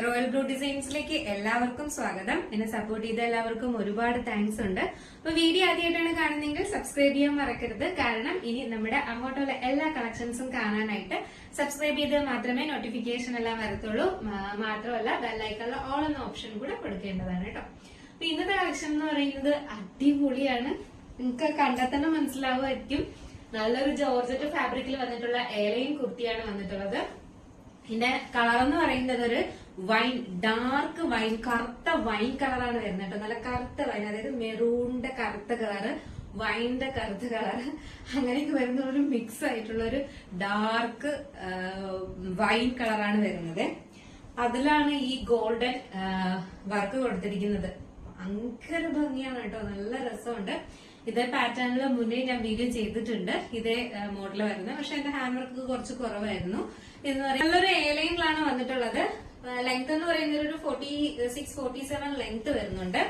Royal blue ഡിസൈൻസിലേക്ക് എല്ലാവർക്കും സ്വാഗതം. എന്നെ സപ്പോർട്ട് ചെയ്ത എല്ലാവർക്കും ഒരുപാട് താങ്ക്സ് ഉണ്ട്. അപ്പൊ വീഡിയോ ആദ്യമായിട്ടാണ് കാണുന്നതെങ്കിൽ സബ്സ്ക്രൈബ് ചെയ്യാൻ മറക്കരുത്. കാരണം ഇനി നമ്മുടെ അങ്ങോട്ടുള്ള എല്ലാ കളക്ഷൻസും കാണാനായിട്ട് സബ്സ്ക്രൈബ് ചെയ്ത് മാത്രമേ നോട്ടിഫിക്കേഷൻ എല്ലാം വരത്തുള്ളൂ. മാത്രമല്ല ബെല്ലൈക്കുള്ള ഓൾ എന്ന ഓപ്ഷൻ കൂടെ കൊടുക്കേണ്ടതാണ് കേട്ടോ. അപ്പൊ ഇന്നത്തെ കളക്ഷൻ എന്ന് പറയുന്നത് അടിപൊളിയാണ്. നിങ്ങൾക്ക് കണ്ടാൽ തന്നെ മനസ്സിലാവുമായിരിക്കും. നല്ലൊരു ജോർജറ്റ് ഫാബ്രിക്കിൽ വന്നിട്ടുള്ള ഏലയും കുർത്തിയാണ് വന്നിട്ടുള്ളത്. ഇതിന്റെ കളർ എന്ന് പറയുന്നത് ഒരു വൈൻ ഡാർക്ക് വൈൻ കറുത്ത വൈൻ കളറാണ് വരുന്നത് കേട്ടോ. നല്ല കറുത്ത വൈൻ അതായത് മെറൂണിന്റെ കറുത്ത കളറ് വൈൻറെ കറുത്ത കളറ് അങ്ങനെയൊക്കെ വരുന്ന ഒരു മിക്സ് ആയിട്ടുള്ള ഒരു ഡാർക്ക് വൈൻ കളറാണ് വരുന്നത്. അതിലാണ് ഈ ഗോൾഡൻ വർക്ക് കൊടുത്തിരിക്കുന്നത്. ഭയങ്കര ഭംഗിയാണ് കേട്ടോ. നല്ല രസമുണ്ട്. ഇതേ പാറ്റേണിൽ മുന്നേ ഞാൻ വീഡിയോ ചെയ്തിട്ടുണ്ട്. ഇതേ മോഡൽ വരുന്നത്. പക്ഷെ എന്റെ ഹാൻഡ് വർക്ക് കുറച്ച് കുറവായിരുന്നു. എന്ന് പറയുന്നത് നല്ലൊരു ഏലൈനിലാണ് വന്നിട്ടുള്ളത്. ലെങ്ത് എന്ന് പറയുന്നത് ഒരു forty six forty seven length വരുന്നുണ്ട്.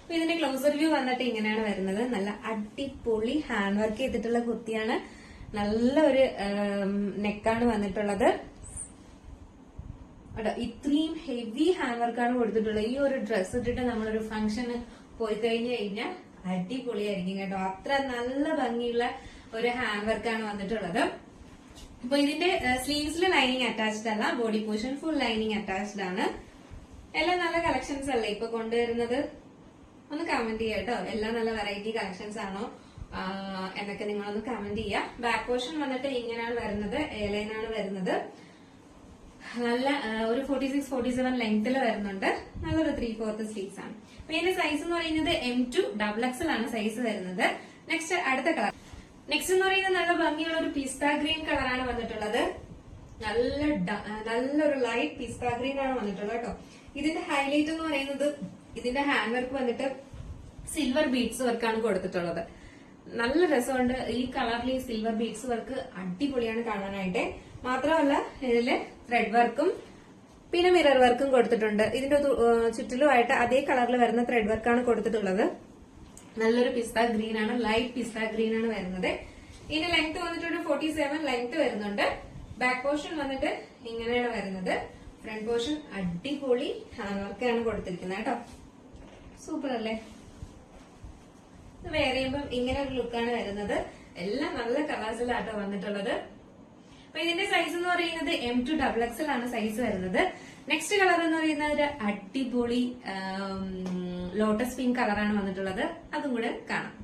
അപ്പൊ ഇതിന്റെ ക്ലോസർ വ്യൂ വന്നിട്ട് ഇങ്ങനെയാണ് വരുന്നത്. നല്ല അടിപൊളി ഹാൻഡ് വർക്ക് ചെയ്തിട്ടുള്ള കുത്തിയാണ് നല്ല ഒരു നെക്കാണ് വന്നിട്ടുള്ളത്. ഇത്രയും ഹെവി ഹാൻഡ് വർക്കാണ് കൊടുത്തിട്ടുള്ളത്. ഈ ഒരു ഡ്രസ്സ് ഇട്ടിട്ട് നമ്മളൊരു ഫംഗ്ഷന് പോയി കഴിഞ്ഞു കഴിഞ്ഞാൽ അടിപൊളിയായിരിക്കും കേട്ടോ. അത്ര നല്ല ഭംഗിയുള്ള ഒരു ഹാൻഡ് വർക്കാണ് വന്നിട്ടുള്ളത്. അപ്പൊ ഇതിന്റെ സ്ലീവ്സിൽ ലൈനിങ് അറ്റാച്ച്ഡ് അല്ല body portion full lining attached ആണ്. എല്ലാം നല്ല കളക്ഷൻസ് അല്ലേ? ഇപ്പൊ കൊണ്ടുവരുന്നത്? ഒന്ന് കമന്റ് ചെയ്യാം കേട്ടോ. എല്ലാം നല്ല വെറൈറ്റി കളക്ഷൻസ് ആണോ? എന്നൊക്കെ നിങ്ങളൊന്ന് കമന്റ് ചെയ്യാം. ബാക്ക് പോർഷൻ വന്നിട്ട് ഇങ്ങനെയാണ് വരുന്നത് ഏലൈനാണ് വരുന്നത്. നല്ല ഒരു ഫോർട്ടി സിക്സ് ഫോർട്ടി സെവൻ ലെങ്ത്തിൽ വരുന്നുണ്ട്. നല്ലൊരു ത്രീ ഫോർത്ത് സ്ലീവ്സ് ആണ്. അപ്പൊ ഇതിന്റെ സൈസ് എന്ന് പറയുന്നത് എം ടു ഡബിൾ എക്സൽ ആണ് സൈസ് വരുന്നത്. നെക്സ്റ്റ് അടുത്ത കളർ നെക്സ്റ്റ് എന്ന് പറയുന്നത് നല്ല ഭംഗിയുള്ള ഒരു പിസ്ത ഗ്രീൻ കളറാണ് വന്നിട്ടുള്ളത്. നല്ല നല്ലൊരു ലൈറ്റ് പിസ്ത ഗ്രീൻ ആണ് വന്നിട്ടുള്ളത് കേട്ടോ. ഇതിന്റെ ഹൈലൈറ്റ് എന്ന് പറയുന്നത് ഇതിന്റെ ഹാൻഡ് വർക്ക് വന്നിട്ട് സിൽവർ ബീഡ്സ് വർക്കാണ് കൊടുത്തിട്ടുള്ളത്. നല്ല രസമുണ്ട്. ഈ കളറിൽ സിൽവർ ബീഡ്സ് വർക്ക് അടിപൊളിയാണ് കാണാനായിട്ട്. മാത്രമല്ല ഇതിൽ ത്രെഡ് വർക്കും പിന്നെ മിറർ വർക്കും കൊടുത്തിട്ടുണ്ട്. ഇതിന്റെ ചുറ്റിലുമായിട്ട് അതേ കളറിൽ വരുന്ന ത്രെഡ് വർക്കാണ് കൊടുത്തിട്ടുള്ളത്. നല്ലൊരു പിസ്ത ഗ്രീൻ ആണ് ലൈറ്റ് പിസ്ത ഗ്രീൻ ആണ് വരുന്നത്. ഇതിന്റെ ലെങ്ത് വന്നിട്ട് ഒരു ഫോർട്ടി സെവൻ ലെങ്ത് വരുന്നുണ്ട്. ബാക്ക് പോർഷൻ വന്നിട്ട് ഇങ്ങനെയാണ് വരുന്നത്. ഫ്രണ്ട് പോർഷൻ അടിപൊളി ഹാൻഡ് വർക്കാണ് കൊടുത്തിരിക്കുന്നത് കേട്ടോ. സൂപ്പർ അല്ലേ? ഇത് വേറെ ഇങ്ങനെ ഒരു ലുക്കാണ് വരുന്നത്. എല്ലാം നല്ല കളേഴ്സിലാട്ടോ വന്നിട്ടുള്ളത്. അപ്പൊ ഇതിന്റെ സൈസ് എന്ന് പറയുന്നത് എം ടു ഡബിൾ എക്സൽ ആണ് സൈസ് വരുന്നത്. നെക്സ്റ്റ് കളർ എന്ന് പറയുന്നത് ഒരു അടിപൊളി ലോട്ടസ് പിങ്ക് കളറാണ് വന്നിട്ടുള്ളത്. അതും കൂടെ കാണാം.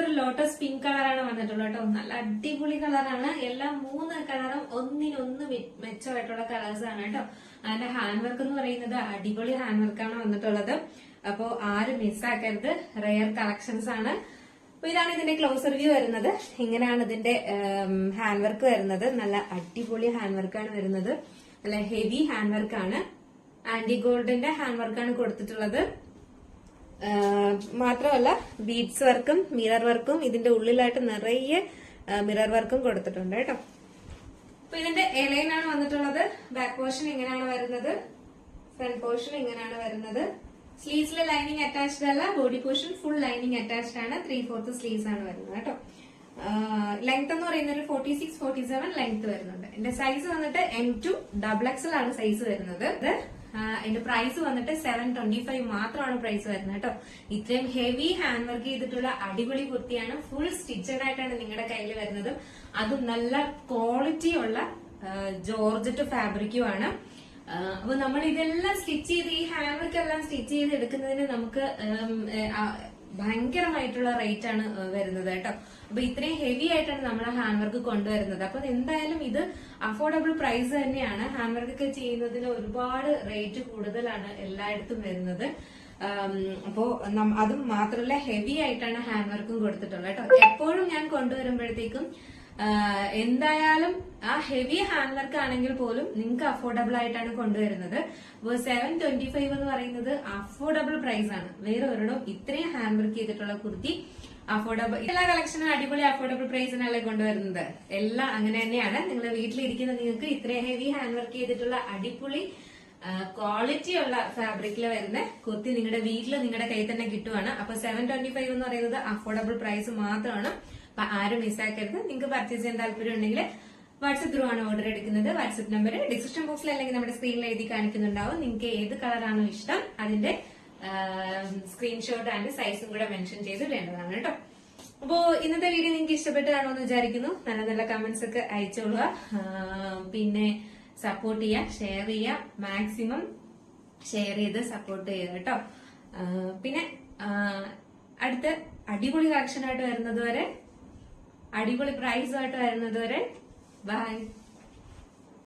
ഒരു ലോട്ടസ് പിങ്ക് കളറാണ് വന്നിട്ടുള്ളത് കേട്ടോ. നല്ല അടിപൊളി കളറാണ് എല്ലാ മൂന്ന് കളറും ഒന്നിനൊന്ന് മെച്ചമായിട്ടുള്ള കളേഴ്സ് ആണ് കേട്ടോ. അതിന്റെ ഹാൻഡ് വർക്ക് എന്ന് പറയുന്നത് അടിപൊളി ഹാൻഡ് വർക്കാണ് വന്നിട്ടുള്ളത്. അപ്പോ ആരും മിസ്സാക്കരുത് റെയർ കളക്ഷൻസ് ആണ്. അപ്പൊ ഇതാണ് ഇതിന്റെ ക്ലോസർ വ്യൂ വരുന്നത്. ഇങ്ങനെയാണ് ഇതിന്റെ ഹാൻഡ് വർക്ക് വരുന്നത്. നല്ല അടിപൊളി ഹാൻഡ് വർക്കാണ് വരുന്നത്. നല്ല ഹെവി ഹാൻഡ് വർക്കാണ് ആന്റി ഗോൾഡിന്റെ ഹാൻഡ് വർക്കാണ് കൊടുത്തിട്ടുള്ളത്. മാത്രമല്ല ബീഡ്സ് വർക്കും മിറർ വർക്കും ഇതിന്റെ ഉള്ളിലായിട്ട് നിറയെ മിറർ വർക്കും കൊടുത്തിട്ടുണ്ട് കേട്ടോ. അപ്പൊ ഇതിന്റെ എലൈനാണ് വന്നിട്ടുള്ളത്. ബാക്ക് പോർഷൻ ഇങ്ങനെയാണ് വരുന്നത്. ഫ്രണ്ട് പോർഷൻ ഇങ്ങനെയാണ് വരുന്നത്. സ്ലീവ്സിലെ ലൈനിങ് അറ്റാച്ച്ഡ് അല്ല body portion full lining attached ആണ്. ത്രീ ഫോർത്ത് സ്ലീവ്സ് ആണ് വരുന്നത് കേട്ടോ. ലെങ്ത് എന്ന് പറയുന്നത് ഒരു forty six forty seven length വരുന്നുണ്ട്. എന്റെ സൈസ് വന്നിട്ട് എം ടു ഡബിൾ എക്സൽ ആണ് സൈസ് വരുന്നത്. എന്റെ പ്രൈസ് വന്നിട്ട് സെവൻ ട്വന്റി ഫൈവ് മാത്രമാണ് പ്രൈസ് വരുന്നത് കേട്ടോ. ഇത്രയും ഹെവി ഹാൻഡ് വർക്ക് ചെയ്തിട്ടുള്ള അടിപൊളി കുർത്തിയാണ്. ഫുൾ സ്റ്റിച്ചഡ് ആയിട്ടാണ് നിങ്ങളുടെ കയ്യിൽ വരുന്നത്. അതും നല്ല ക്വാളിറ്റി ഉള്ള ജോർജറ്റ് ഫാബ്രിക്കും ആണ്. ആഹ് അപ്പൊ നമ്മൾ ഇതെല്ലാം സ്റ്റിച്ച് ചെയ്ത് ഈ ഹാൻഡ് എല്ലാം സ്റ്റിച്ച് ചെയ്ത് എടുക്കുന്നതിന് നമുക്ക് ഭയങ്കരമായിട്ടുള്ള റേറ്റ് ആണ് വരുന്നത് കേട്ടോ. അപ്പൊ ഇത്രയും ഹെവി ആയിട്ടാണ് നമ്മൾ ഹാൻഡ് വർക്ക് കൊണ്ടുവരുന്നത്. അപ്പൊ എന്തായാലും ഇത് അഫോർഡബിൾ പ്രൈസ് തന്നെയാണ്. ഹാൻഡ് വർക്ക് ഒക്കെ ചെയ്യുന്നതിന് ഒരുപാട് റേറ്റ് കൂടുതലാണ് എല്ലായിടത്തും വരുന്നത്. അപ്പോ അതും മാത്രമല്ല ഹെവി ആയിട്ടാണ് ഹാൻഡ് വർക്കും കൊടുത്തിട്ടുള്ളത് കേട്ടോ. എപ്പോഴും ഞാൻ കൊണ്ടുവരുമ്പോഴത്തേക്കും എന്തായാലും ആ ഹെവി ഹാൻഡ് വർക്ക് ആണെങ്കിൽ പോലും നിങ്ങൾക്ക് അഫോർഡബിൾ ആയിട്ടാണ് കൊണ്ടുവരുന്നത്. അപ്പോൾ സെവൻ ട്വന്റി ഫൈവ് എന്ന് പറയുന്നത് അഫോർഡബിൾ പ്രൈസ് ആണ്. വേറെ ഒരിടം ഇത്രയും ഹാൻഡ് വർക്ക് ചെയ്തിട്ടുള്ള കുർത്തി അഫോർഡബിൾ എല്ലാ കളക്ഷനും അടിപൊളി അഫോർഡബിൾ പ്രൈസിനല്ലേ കൊണ്ടുവരുന്നത്? എല്ലാം അങ്ങനെ തന്നെയാണ്. നിങ്ങൾ വീട്ടിലിരിക്കുന്ന നിങ്ങൾക്ക് ഇത്രയും ഹെവി ഹാൻഡ് വർക്ക് ചെയ്തിട്ടുള്ള അടിപൊളി ക്വാളിറ്റി ഉള്ള ഫാബ്രിക്കിൽ വരുന്ന കുർത്തി നിങ്ങളുടെ വീട്ടിൽ നിങ്ങളുടെ കയ്യിൽ തന്നെ കിട്ടുവാണ്. അപ്പൊ സെവൻ ട്വന്റി ഫൈവ് എന്ന് പറയുന്നത് അഫോർഡബിൾ പ്രൈസ് മാത്രമാണ്. അപ്പൊ ആരും മിസ്സാക്കരുത് നിങ്ങൾക്ക് പർച്ചേസ് ചെയ്യാൻ താല്പര്യം ഉണ്ടെങ്കിൽ വാട്സപ്പ് ത്രൂ ആണ് ഓർഡർ എടുക്കുന്നത്. വാട്സപ്പ് നമ്പർ ഡിസ്ക്രിപ്ഷൻ ബോക്സിൽ അല്ലെങ്കിൽ നമ്മുടെ സ്ക്രീനിൽ എഴുതി കാണിക്കുന്നുണ്ടാവും. നിങ്ങൾക്ക് ഏത് കളറാണോ ഇഷ്ടം അതിന്റെ സ്ക്രീൻഷോട്ട് ആൻഡ് സൈസും കൂടെ മെൻഷൻ ചെയ്ത് വേണ്ടതാണ് കേട്ടോ. അപ്പോ ഇന്നത്തെ വീഡിയോ നിങ്ങൾക്ക് ഇഷ്ടപ്പെട്ടതാണോ എന്ന് വിചാരിക്കുന്നു. നല്ല നല്ല കമന്റ്സ് ഒക്കെ അയച്ചോളുക. പിന്നെ സപ്പോർട്ട് ചെയ്യുക ഷെയർ ചെയ്യുക മാക്സിമം ഷെയർ ചെയ്ത് സപ്പോർട്ട് ചെയ്യുക കേട്ടോ. പിന്നെ അടുത്ത അടിപൊളി കളക്ഷനായിട്ട് വരുന്നത് വരെ അടിപൊളി പ്രൈസ് ആയിട്ട് വരുന്നത് വരെ ബൈ